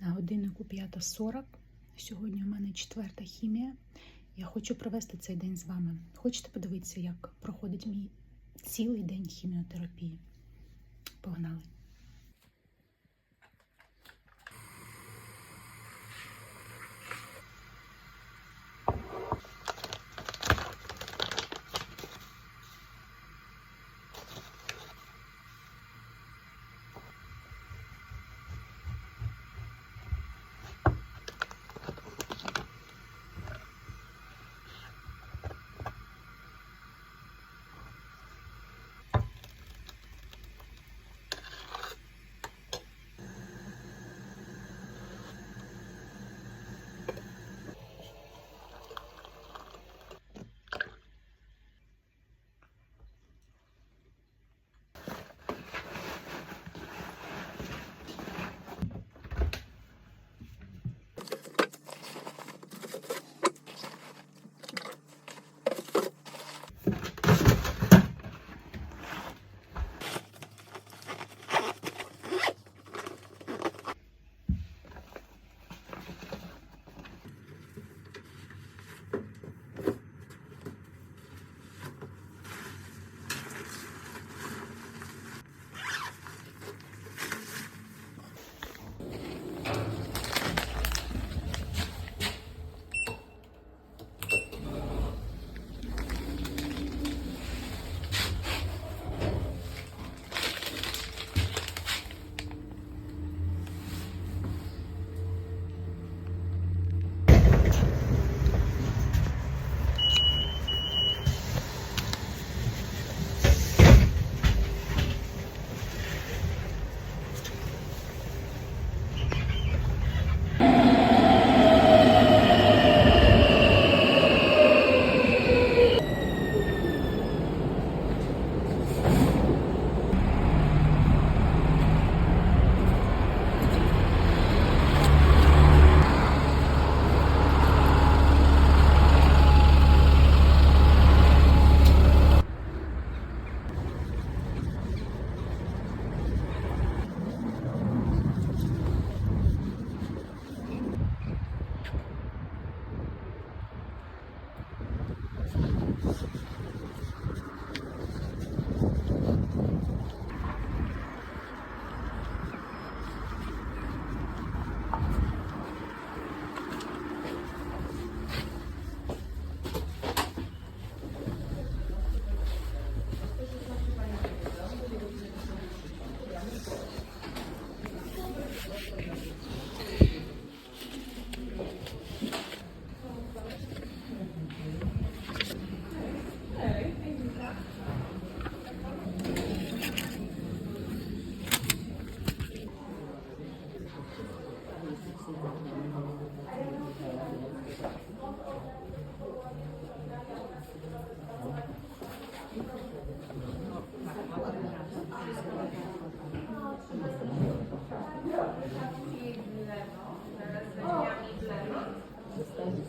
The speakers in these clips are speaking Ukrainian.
На годиннику 5.40. Сьогодні у мене четверта хімія. Я хочу провести цей день з вами. Хочете подивитися, як проходить мій цілий день хіміотерапії? Погнали!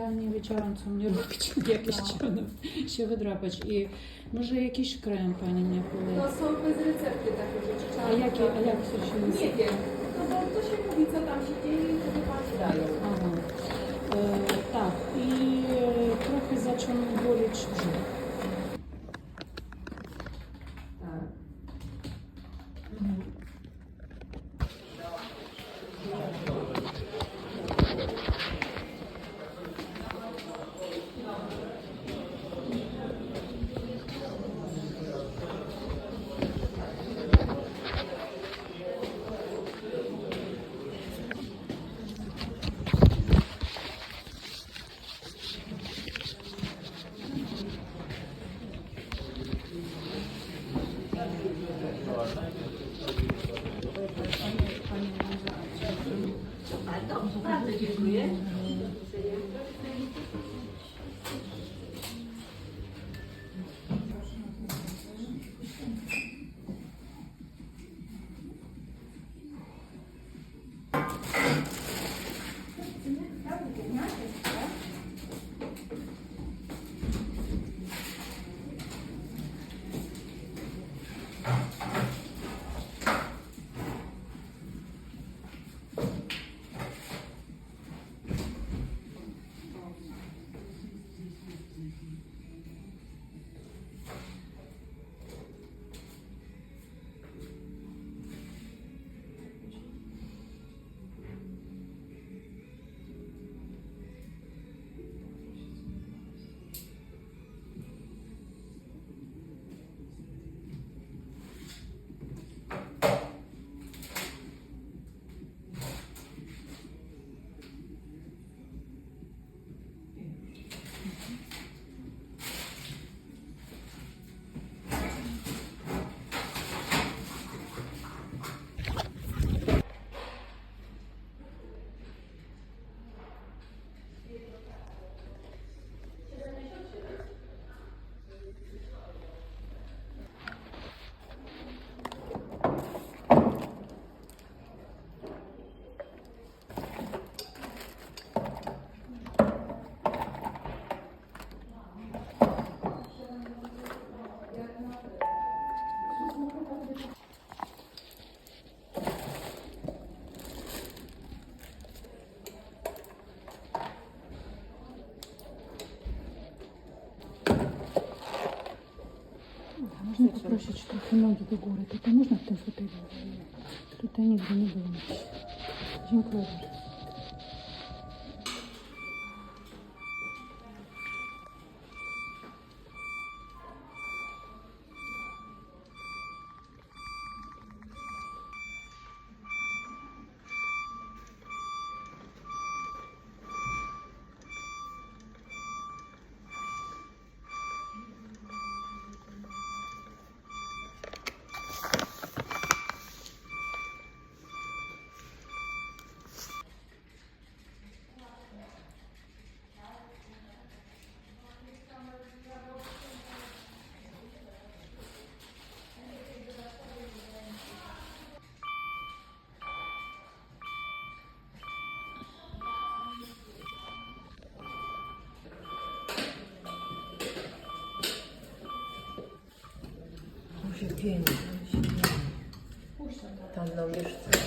ja nie wiedziałam, co mnie robić, jak no. ścianę się wydrapać. I może jakiś krem pani mnie powie. To są bez recepty takie rzeczy. A jakie, a jak się nazywa? Nie wiem. No bo to się mówi, co tam się dzieje i wtedy pani dają. Можно что трохи ноги до гори? Тут можна в тим фотелі? Тут я нігде не було. Дякую. Kötü yani. Tamam, görüşürüz.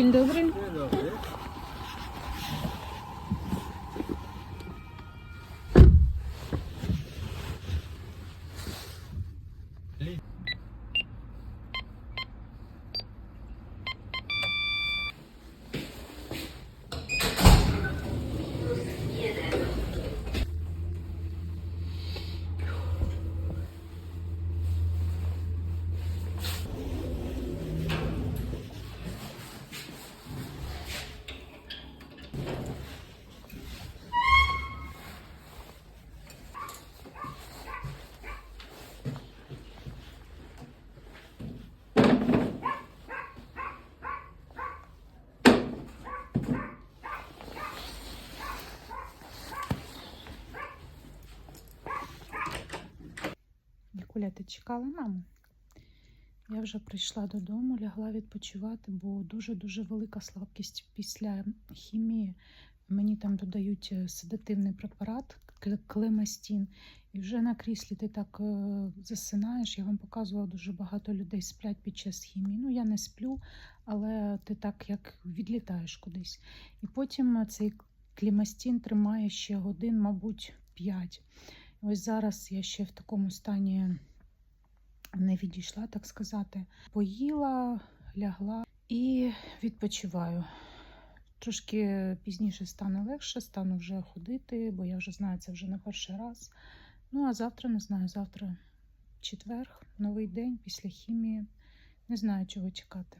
Dzień dobry. Ніколя, ти чекала маму? Я вже прийшла додому, лягла відпочивати, бо дуже-дуже велика слабкість після хімії. Мені там додають е, седативний препарат клемастін. І вже на кріслі ти так е, засинаєш. Я вам показувала, дуже багато людей сплять під час хімії. Ну, я не сплю, але ти так як відлітаєш кудись. І потім е, цей клемастін тримає ще годин, мабуть, 5. Ось зараз я ще в такому стані не відійшла, так сказати. Поїла, лягла і відпочиваю. Трошки пізніше стане легше, стану вже ходити, бо я вже знаю, це вже не перший раз. Ну, а завтра не знаю, завтра четверг, новий день після хімії. Не знаю, чого чекати.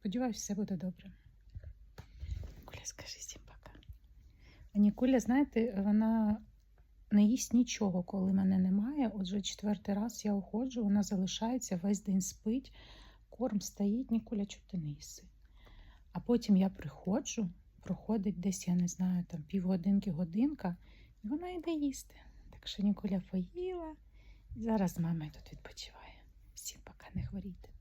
Сподіваюсь, все буде добре. Куля, скажи всім пока. А Нікуля, знаєте, вона не їсть нічого, коли мене немає. Отже, четвертий раз я уходжу, вона залишається, весь день спить, корм стоїть, Нікуля, чого ти не їси. А потім я приходжу, проходить десь, я не знаю, там півгодинки, годинка, і вона йде їсти. Так що Нікуля поїла, і зараз з мамою тут відпочиває. Всім пока не хворійте.